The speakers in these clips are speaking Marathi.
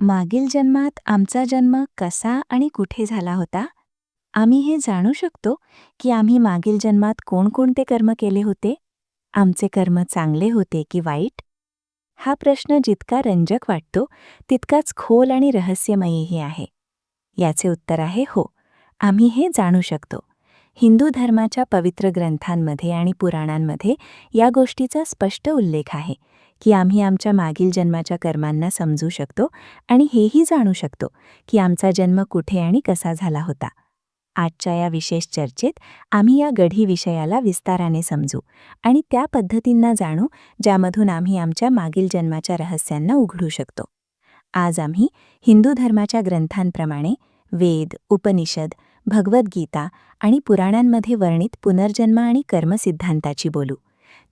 मागील जन्मात आमचा जन्म कसा आणि कुठे झाला होता? आम्ही हे जाणू शकतो की आम्ही मागील जन्मात कोणकोणते कर्म केले होते? आमचे कर्म चांगले होते की वाईट? हा प्रश्न जितका रंजक वाटतो तितकाच खोल आणि रहस्यमयीही आहे. याचे उत्तर आहे हो. आम्ही हे जाणू शकतो. हिंदू धर्माच्या पवित्र ग्रंथांमध्ये आणि पुराणांमध्ये या गोष्टीचा स्पष्ट उल्लेख आहे. की आम्ही आमच्या मागील जन्माच्या कर्मांना समजू शकतो आणि हेही जाणू शकतो की आमचा जन्म कुठे आणि कसा झाला होता. आजच्या या विशेष चर्चेत आम्ही या गढी विषयाला विस्ताराने समजू आणि त्या पद्धतींना जाणू ज्यामधून आम्ही आमच्या मागील जन्माच्या रहस्यांना उघडू शकतो. आज आम्ही हिंदू धर्माच्या ग्रंथांप्रमाणे वेद उपनिषद भगवद्गीता आणि पुराणांमध्ये वर्णित पुनर्जन्म आणि कर्मसिद्धांताची बोलू.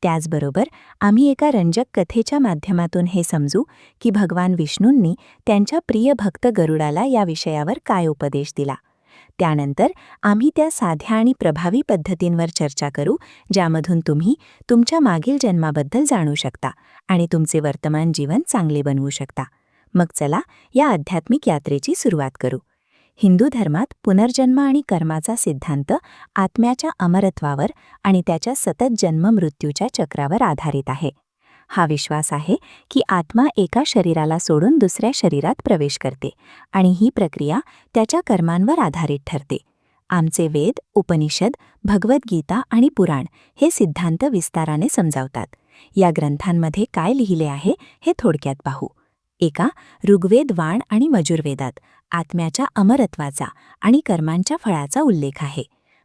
त्याचबरोबर आम्ही एका रंजक कथेच्या माध्यमातून हे समजू की भगवान विष्णूंनी त्यांच्या प्रिय भक्त गरुडाला या विषयावर काय उपदेश दिला. त्यानंतर आम्ही त्या साध्या आणि प्रभावी पद्धतींवर चर्चा करू ज्यामधून तुम्ही तुमच्या मागील जन्माबद्दल जाणू शकता आणि तुमचे वर्तमान जीवन चांगले बनवू शकता. मग चला या आध्यात्मिक यात्रेची सुरुवात करू. हिंदू धर्मात पुनर्जन्म आणि कर्माचा सिद्धांत आत्म्याच्या अमरत्वावर आणि त्याच्या सतत जन्म मृत्यूच्या चक्रावर आधारित आहे. हा विश्वास आहे की आत्मा एका शरीराला सोडून दुसऱ्या शरीरात प्रवेश करते आणि ही प्रक्रिया त्याच्या कर्मांवर आधारित ठरते. आमचे वेद उपनिषद भगवद्गीता आणि पुराण हे सिद्धांत विस्ताराने समजावतात. या ग्रंथांमध्ये काय लिहिले आहे हे थोडक्यात पाहू. एका ऋग्वेद वाण आणि मजुर्वेदात आत्म्याच्या अमरत्वाचा आणि कर्मांच्या फळाचा उल्लेख आहे.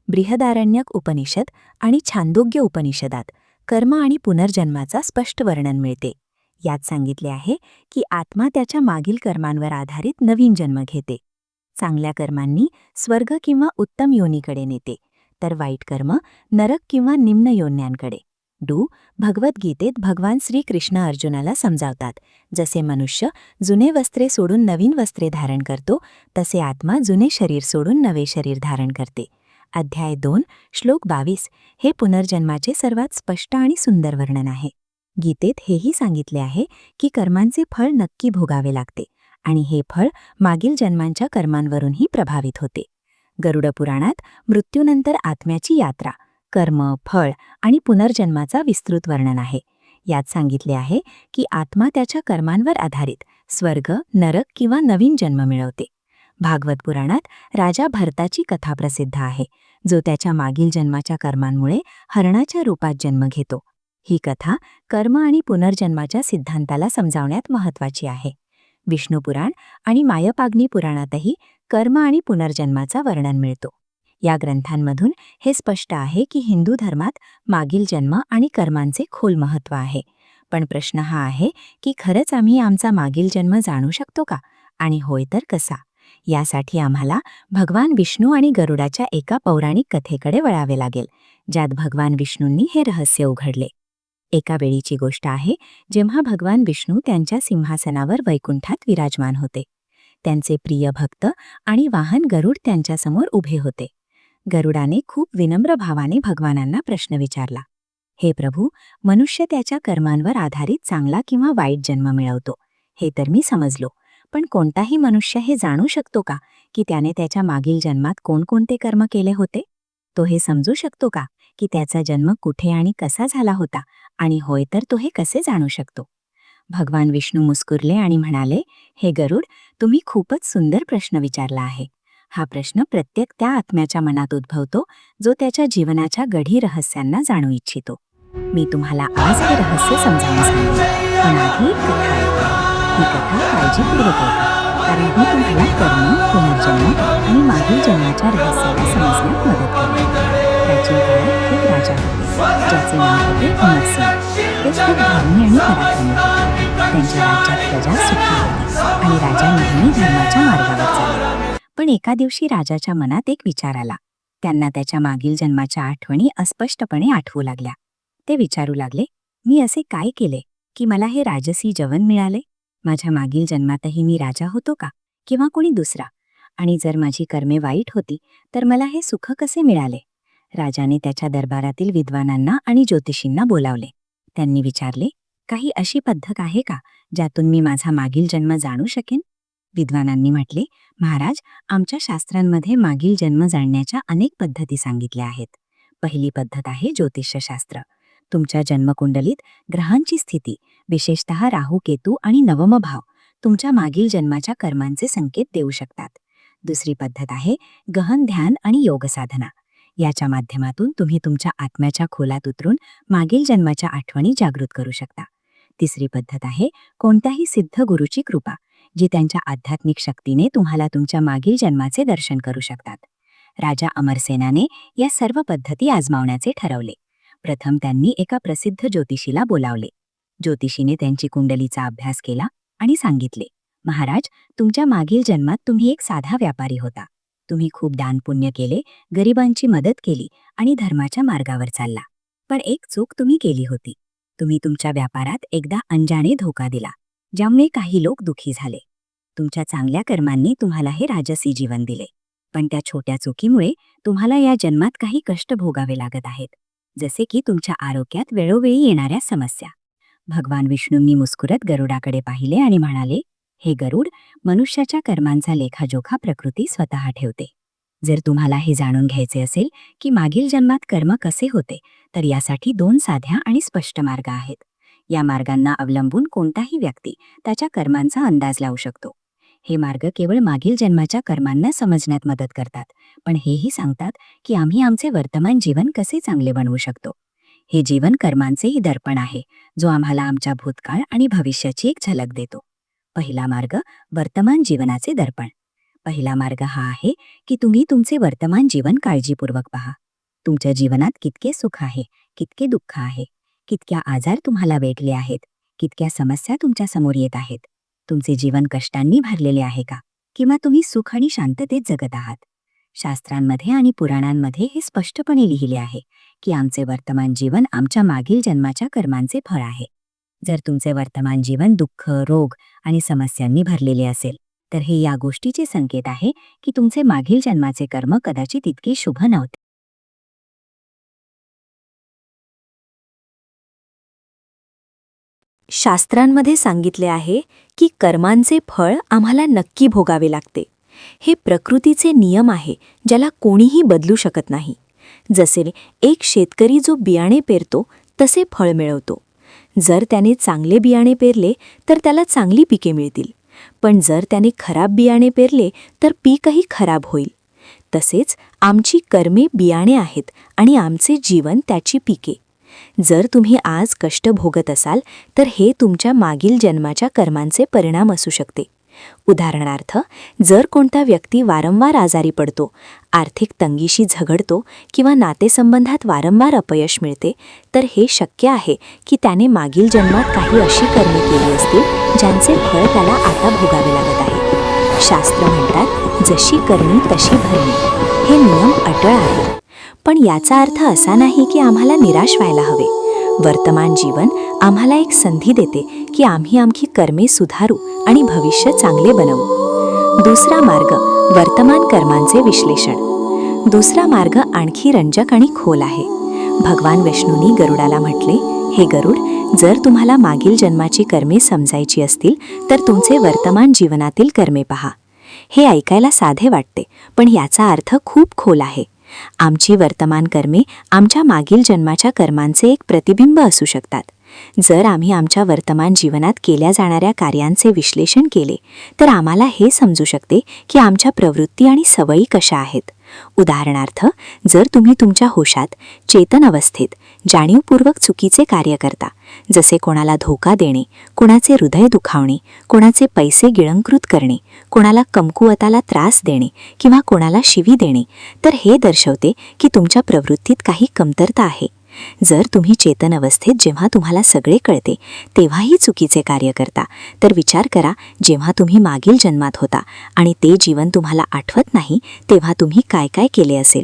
बृहदारण्यक उपनिषद आणि छांदोग्य उपनिषदात कर्म आणि पुनर्जन्माचा स्पष्ट वर्णन मिळते. यात सांगितले आहे की आत्मा त्याच्या मागील कर्मांवर आधारित नवीन जन्म घेते. चांगल्या कर्मांनी स्वर्ग किंवा उत्तम योनीकडे नेते तर वाईट कर्म नरक किंवा निम्न योन्यांकडे. डू भगवद्गीतेत भगवान श्रीकृष्ण अर्जुनाला समजावतात. जसे मनुष्य जुने वस्त्रे सोडून नवीन वस्त्रे धारण करतो तसे आत्मा जुने शरीर सोडून नवे शरीर धारण करते. अध्याय दोन श्लोक बावीस हे पुनर्जन्माचे सर्वात स्पष्ट आणि सुंदर वर्णन आहे. गीतेत हेही सांगितले आहे की कर्मांचे फळ नक्की भोगावे लागते आणि हे फळ मागील जन्मांच्या कर्मांवरूनही प्रभावित होते. गरुड पुराणात मृत्यूनंतर आत्म्याची यात्रा कर्म फळ आणि पुनर्जन्माचा विस्तृत वर्णन आहे. यात सांगितले आहे की आत्मा त्याच्या कर्मांवर आधारित स्वर्ग नरक किंवा नवीन जन्म मिळवते. भागवत पुराणात राजा भरताची कथा प्रसिद्ध आहे जो त्याच्या मागील जन्माच्या कर्मांमुळे हरणाच्या रूपात जन्म घेतो. ही कथा कर्म आणि पुनर्जन्माच्या सिद्धांताला समजावण्यात महत्वाची आहे. विष्णुपुराण आणि मायपाग्नी पुराणातही कर्म आणि पुनर्जन्माचा वर्णन मिळतो. या ग्रंथांमधून हे स्पष्ट आहे की हिंदू धर्मात मागील जन्म आणि कर्मांचे खोल महत्त्व आहे. पण प्रश्न हा आहे की खरंच आम्ही आमचा मागील जन्म जाणू शकतो का? आणि होय तर कसा? यासाठी आम्हाला भगवान विष्णू आणि गरुडाच्या एका पौराणिक कथेकडे वळावे लागेल ज्यात भगवान विष्णूंनी हे रहस्य उघडले. एका वेळीची गोष्ट आहे जेव्हा भगवान विष्णू त्यांच्या सिंहासनावर वैकुंठात विराजमान होते. त्यांचे प्रिय भक्त आणि वाहन गरुड त्यांच्यासमोर उभे होते. गरुडाने खूप विनम्र भावाने भगवानांना प्रश्न विचारला. हे प्रभू मनुष्य त्याच्या कर्मांवर आधारित चांगला किंवा वाईट जन्म मिळवतो हे तर मी समजलो. पण कोणताही मनुष्य हे जाणू शकतो का की त्याने त्याच्या मागील जन्मात कोणकोणते कर्म केले होते? तो हे समजू शकतो का की त्याचा जन्म कुठे आणि कसा झाला होता आणि होय तर तो हे कसे जाणू शकतो? भगवान विष्णू मुस्कुरले आणि म्हणाले हे गरुड तुम्ही खूपच सुंदर प्रश्न विचारला आहे. हा प्रश्न प्रत्येक त्या आत्म्याच्या मनात उद्भवतो जो त्याच्या जीवनाच्या गढी रहस्यांना जाणू इच्छितो. मी तुम्हाला आज हे रहस्य समजावून सांगेन. पण आधी एक कथा ऐका. ही कथा काळजीपूर्वक ऐका कारण ही तुम्हाला कर्म पुनर्जन्म आणि मागील जन्माच्या रहस्याला समजण्यात मदत करेल. प्राचीन काळात एक राजा होते ज्याचे नाव होते अमरसिंग ते खूप धर्मी आणि पराक्रमी होते. त्यांच्या राज्यात प्रजा सुखी होती आणि राजा नेहमी धर्माच्या मार्गावर चालला. पण एका दिवशी राजाच्या मनात एक विचार आला. त्यांना त्याच्या मागील जन्माच्या आठवणी अस्पष्टपणे आठवू लागल्या. ते विचारू लागले मी असे काय केले की मला हे राजसी जवन मिळाले? माझ्या मागील जन्मातही मी राजा होतो का? किंवा कोणी दुसरा? आणि जर माझी कर्मे वाईट होती तर मला हे सुख कसे मिळाले? राजाने त्याच्या दरबारातील विद्वानांना आणि ज्योतिषींना बोलावले. त्यांनी विचारले काही अशी पद्धत आहे का ज्यातून मी माझा मागील जन्म जाणू शकेन? विद्वानांनी म्हटले महाराज आमच्या शास्त्रांमध्ये मागील जन्म जाणण्याच्या अनेक पद्धती सांगितल्या आहेत. पहिली पद्धत आहे ज्योतिषशास्त्र. तुमच्या जन्मकुंडलीत ग्रहांची स्थिती विशेषतः राहू केतू आणि नवमभाव तुमच्या मागील जन्माच्या कर्मांचे संकेत देऊ शकतात. दुसरी पद्धत आहे गहन ध्यान आणि योगसाधना याच्या माध्यमातून तुम्ही तुमच्या आत्म्याच्या खोलात उतरून मागील जन्माच्या आठवणी जागृत करू शकता. तिसरी पद्धत आहे कोणत्याही सिद्ध गुरुची कृपा. जी त्यांच्या आध्यात्मिक शक्तीने तुम्हाला तुमच्या मागील जन्माचे दर्शन करू शकतात. राजा अमरसेनाने या सर्व पद्धती आजमावण्याचे ठरवले. प्रथम त्यांनी एका प्रसिद्ध ज्योतिषीला बोलावले. ज्योतिषीने त्यांची कुंडलीचा अभ्यास केला आणि सांगितले महाराज तुमच्या मागील जन्मात तुम्ही एक साधा व्यापारी होता. तुम्ही खूप दानपुण्य केले गरिबांची मदत केली आणि धर्माच्या मार्गावर चालला. पण एक चूक तुम्ही केली होती. तुम्ही तुमच्या व्यापारात एकदा अंजाने धोका दिला. ज्यामुळे काही लोक दुखी झाले. तुमच्या चांगल्या कर्मांनी तुम्हाला हे राजसी जीवन दिले. पण त्या छोट्या चुकीमुळे तुम्हाला या जन्मात काही कष्ट भोगावे लागत आहेत. जसे की तुमच्या आरोग्यात वेळोवेळी येणाऱ्या समस्या. भगवान विष्णूंनी मुस्कुरत गरुडाकडे पाहिले आणि म्हणाले हे गरुड मनुष्याच्या कर्मांचा लेखाजोखा प्रकृती स्वतः ठेवते. जर तुम्हाला हे जाणून घ्यायचे असेल की मागील जन्मात कर्म कसे होते तर यासाठी दोन साध्या आणि स्पष्ट मार्ग आहेत. या मार्गांना अवलंबून कोणताही व्यक्ती त्याच्या कर्मांचा अंदाज लावू शकतो. हे मार्ग केवळ मागील जन्माच्या कर्मांना समजण्यात मदत करतात पण हेही सांगतात की आम्ही आमचे वर्तमान जीवन कसे चांगले बनवू शकतो. हे जीवन कर्मांचेही दर्पण आहे जो आम्हाला आमच्या भूतकाळ आणि भविष्याची एक झलक देतो. पहिला मार्ग वर्तमान जीवनाचे दर्पण. पहिला मार्ग हा आहे की तुम्ही तुमचे वर्तमान जीवन काळजीपूर्वक पहा. तुमच्या जीवनात कितके सुख आहे कितके दुःख आहे कितक्या आजार तुम्हाला वेठले आहेत? कितक्या समस्या तुमच्यासमोर येत आहेत? तुमचे जीवन कष्टांनी भरलेले आहे का? किंवा तुम्ही सुख आणि शांततेत जगत आहात? शास्त्रांमध्ये आणि पुराणांमध्ये हे स्पष्टपणे लिहिले आहे की आमचे वर्तमान जीवन आमच्या मागील जन्माच्या कर्मांचे फळ आहे. जर तुमचे वर्तमान जीवन दुःख रोग आणि समस्यांनी भरलेले असेल तर हे या गोष्टीचे संकेत आहे की तुमचे मागील जन्माचे कर्म कदाचित इतके शुभ नव्हते. शास्त्रांमध्ये सांगितले आहे की कर्मांचे फळ आम्हाला नक्की भोगावे लागते. हे प्रकृतीचे नियम आहे ज्याला कोणीही बदलू शकत नाही. जसे एक शेतकरी जो बियाणे पेरतो तसे फळ मिळवतो. जर त्याने चांगले बियाणे पेरले तर त्याला चांगली पिके मिळतील. पण जर त्याने खराब बियाणे पेरले तर पीकही खराब होईल. तसेच आमची कर्मे बियाणे आहेत आणि आमचे जीवन त्याची पिके. जर तुम्ही आज कष्ट भोगत असाल तर हे तुमच्या मागील जन्माच्या कर्मांचे परिणाम असू शकते. उदाहरणार्थ जर कोणता व्यक्ती वारंवार आजारी पडतो आर्थिक तंगीशी झगडतो किंवा नातेसंबंधात वारंवार अपयश मिळते तर हे शक्य आहे की त्याने मागील जन्मात काही अशी कर्मे केली असतील ज्यांचे फळ त्याला आता भोगावे लागत आहे. शास्त्र म्हणतात जशी करणी तशी भरणी हे नियम अटळ आहेत. पण याचा अर्थ असा नाही की आम्हाला निराश व्हायला हवे. वर्तमान जीवन आम्हाला एक संधी देते की आम्ही आमची कर्मे सुधारू आणि भविष्य चांगले बनवू. दुसरा मार्ग वर्तमान कर्मांचे विश्लेषण. दुसरा मार्ग आणखी रंजक आणि खोल आहे. भगवान विष्णूंनी गरुडाला म्हटले हे गरुड जर तुम्हाला मागील जन्माची कर्मे समजायची असतील तर तुमचे वर्तमान जीवनातील कर्मे पहा. हे ऐकायला साधे वाटते पण याचा अर्थ खूप खोल आहे. आमची वर्तमान कर्मे आमच्या मागील जन्माच्या कर्मांचे एक प्रतिबिंब असू शकतात. जर आम्ही आमच्या वर्तमान जीवनात केल्या जाणाऱ्या कार्यांचे विश्लेषण केले तर आम्हाला हे समजू शकते की आमच्या प्रवृत्ती आणि सवयी कशा आहेत. उदाहरणार्थ जर तुम्ही तुमच्या होशात चेतन अवस्थेत जाणीवपूर्वक चुकीचे कार्य करता जसे कोणाला धोका देणे कोणाचे हृदय दुखावणे कोणाचे पैसे गिळंकृत करणे कोणाला कमकुवताला त्रास देणे किंवा कोणाला शिवी देणे तर हे दर्शवते की तुमच्या प्रवृत्तीत काही कमतरता आहे. जर तुम्ही चेतन अवस्थेत जेव्हा तुम्हाला सगळे कळते तेव्हाही चुकीचे कार्य करता. तर विचार करा जेव्हा तुम्ही मागील जन्मात होता आणि ते जीवन तुम्हाला आठवत नाही तेव्हा तुम्ही काय काय केले असेल?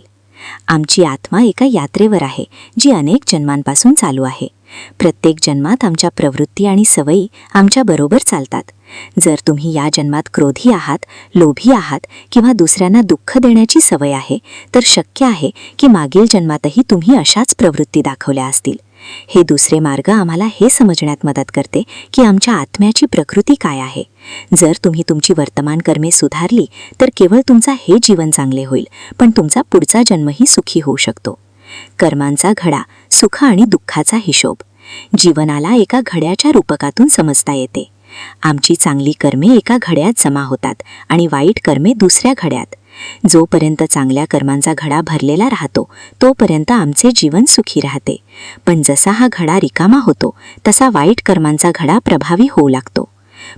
आमची आत्मा एका यात्रेवर आहे जी अनेक जन्मांपासून चालू आहे. प्रत्येक जन्मात आमच्या प्रवृत्ती आणि सवयी आमच्या बरोबर चालतात. जर तुम्ही या जन्मात क्रोधी आहात लोभी आहात किंवा दुसऱ्यांना दुःख देण्याची सवय आहे तर शक्य आहे की मागील जन्मातही तुम्ही अशाच प्रवृत्ती दाखवल्या असतील. हे दुसरे मार्ग आम्हाला हे समजण्यात मदत करते की आमच्या आत्म्याची प्रकृती काय आहे. जर तुम्ही तुमची वर्तमान कर्मे सुधारली तर केवळ तुमचा हे जीवन चांगले होईल पण तुमचा पुढचा जन्मही सुखी होऊ शकतो. कर्मांचा घडा सुख आणि दुःखाचा हिशोब. जीवनाला एका घड्याच्या रूपकातून समजता येते. आमची चांगली कर्मे एका घड्यात जमा होतात आणि वाईट कर्मे दुसऱ्या घड्यात. जोपर्यंत चांगल्या कर्मांचा घडा भरलेला राहतो तोपर्यंत आमचे जीवन सुखी राहते. पण जसा हा घडा रिकामा होतो तसा वाईट कर्मांचा घडा प्रभावी होऊ लागतो.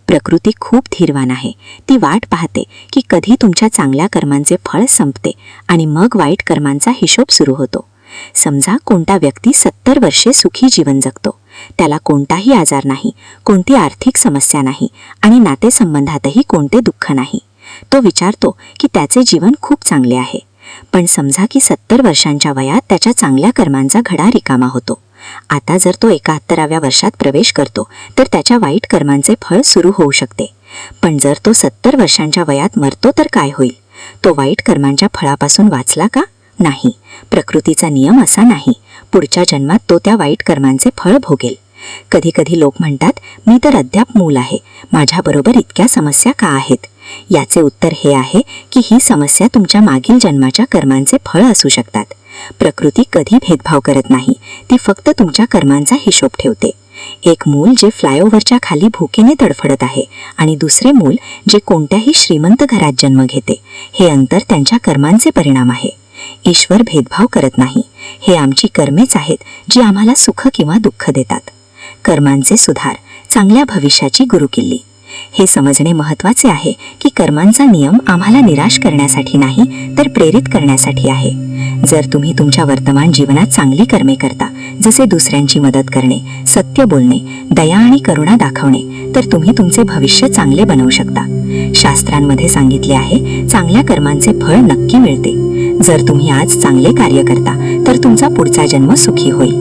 प्रकृती खूप धीरवान आहे. ती वाट पाहते की कधी तुमच्या चांगल्या कर्मांचे फळ संपते आणि मग वाईट कर्मांचा हिशोब सुरू होतो. समजा कोणता व्यक्ती सत्तर वर्षे सुखी जीवन जगतो. त्याला कोणताही आजार नाही कोणती आर्थिक समस्या नाही आणि नातेसंबंधातही कोणते दुःख नाही. तो विचारतो की त्याचे जीवन खूप चांगले आहे. पण समजा की सत्तर वर्षांच्या वयात त्याच्या चांगल्या कर्मांचा घडा रिकामा होतो. आता जर तो एकाहत्तराव्या वर्षात प्रवेश करतो तर त्याच्या वाईट कर्मांचे फळ सुरू होऊ शकते. पण जर तो सत्तर वर्षांच्या वयात मरतो तर काय होईल? तो वाईट कर्मांच्या फळापासून वाचला का? नाही. प्रकृतीचा नियम असा नाही. पुढच्या जन्मात तो त्या वाईट कर्मांचे फळ भोगेल. कधी कधी लोक म्हणतात मी तर अद्याप मूल आहे. माझ्याबरोबर इतक्या समस्या का आहेत? याचे उत्तर हे आहे की ही समस्या तुमच्या मागील जन्माच्या कर्मांचे फळ असू शकतात. प्रकृती कधी भेदभाव करत नाही. ती फक्त तुमच्या कर्मांचा हिशोब ठेवते. एक मूल जे फ्लायओव्हरच्या खाली भुकेने तडफडत आहे आणि दुसरे मूल जे कोणत्याही श्रीमंत घरात जन्म घेते. हे अंतर त्यांच्या कर्मांचे परिणाम आहे. ईश्वर भेदभाव करत नाही. हे आमची कर्मेच आहेत जी आम्हाला सुख किंवा दुःख देतात. कर्मांचे सुधार चांगल्या भविष्याची गुरुकिल्ली. हे समजणे महत्त्वाचे आहे की कर्मांचा नियम आम्हाला निराश करण्यासाठी नाही तर प्रेरित करण्यासाठी आहे. जर तुम्ही तुमच्या वर्तमान जीवनात चांगली कर्मे करता जसे दुसऱ्यांची मदत करणे सत्य बोलणे दया आणि करुणा दाखवणे तर तुम्ही तुमचे भविष्य चांगले बनवू शकता. शास्त्रांमध्ये सांगितले आहे चांगल्या कर्मांचे फळ नक्की मिळते. जर तुम्ही आज चांगले कार्य करता तर तुमचा पुढचा जन्म सुखी होईल.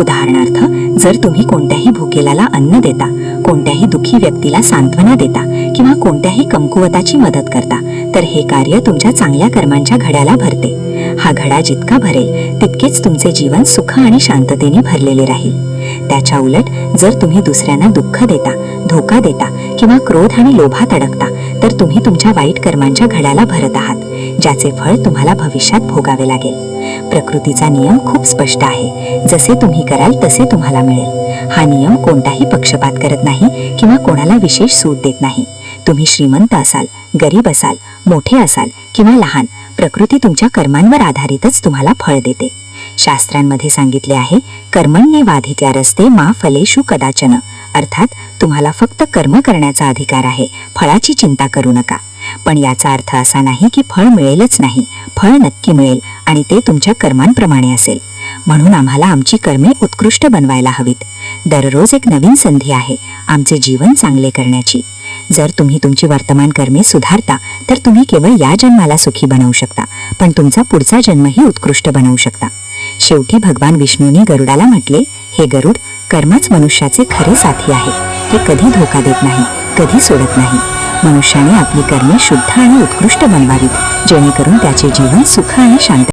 उदाहरणार्थ जर तुम्ही कोणत्याही भुकेलाला अन्न देता कोणत्याही दुःखी व्यक्तीला सांत्वना देता किंवा कोणत्याही कमकुवताची मदत करता तर हे कार्य तुमच्या चांगल्या कर्मांच्या घड्याला भरते. हा घडा जितका भरेल तितकेच तुमचे जीवन सुख आणि शांततेने भरलेले राहील. त्याच्या उलट जर तुम्ही दुसऱ्यांना दुःख देता धोका देता किंवा क्रोध आणि लोभात अडकता तर तुम्ही तुमच्या वाईट कर्मांच्या घड्याला भरत आहात. ज्याचे फळ तुम्हाला भविष्यात भोगावे लागेल. प्रकृतीचा नियम खूप स्पष्ट आहे. जसे तुम्ही कराल तसे तुम्हाला मिळेल. हा नियम कोणताही पक्षपात करत नाही किंवा कोणाला विशेष सूट देत नाही. तुम्ही श्रीमंत असाल गरीब असाल मोठे असाल किंवा लहान प्रकृती तुमच्या कर्मांवर आधारितच तुम्हाला फळ देते. शास्त्रांमध्ये सांगितले आहे कर्मण्ये वाधित्या रस्ते मा फलेषु कदाचन. अर्थात तुम्हाला फक्त कर्म करण्याचा अधिकार आहे फळाची चिंता करू नका. पण याचा अर्थ असा नाही की फळ मिळेलच नाही. फळ नक्की मिळेल आणि ते तुमच्या कर्मांप्रमाणे असेल. म्हणून आम्हाला आमची कर्मे उत्कृष्ट बनवायला हवीत. दररोज एक नवीन संधी आहे आमचे जीवन चांगले करण्याची. जर तुम्ही तुमची वर्तमान कर्मे सुधारता तर तुम्ही केवळ या जन्माला सुखी बनवू शकता पण तुमचा पुढचा जन्मही उत्कृष्ट बनवू शकता. शेवटी भगवान विष्णूने गरुडाला म्हटले हे गरुड कर्मच मनुष्याचे खरे साथी आहे. ते कधी धोका देत नाही कधी सोडत नाही. मनुष्याने आपली कर्मे शुद्ध आणि उत्कृष्ट बनवावीत जेणेकरून त्याचे जीवन सुख आणि शांत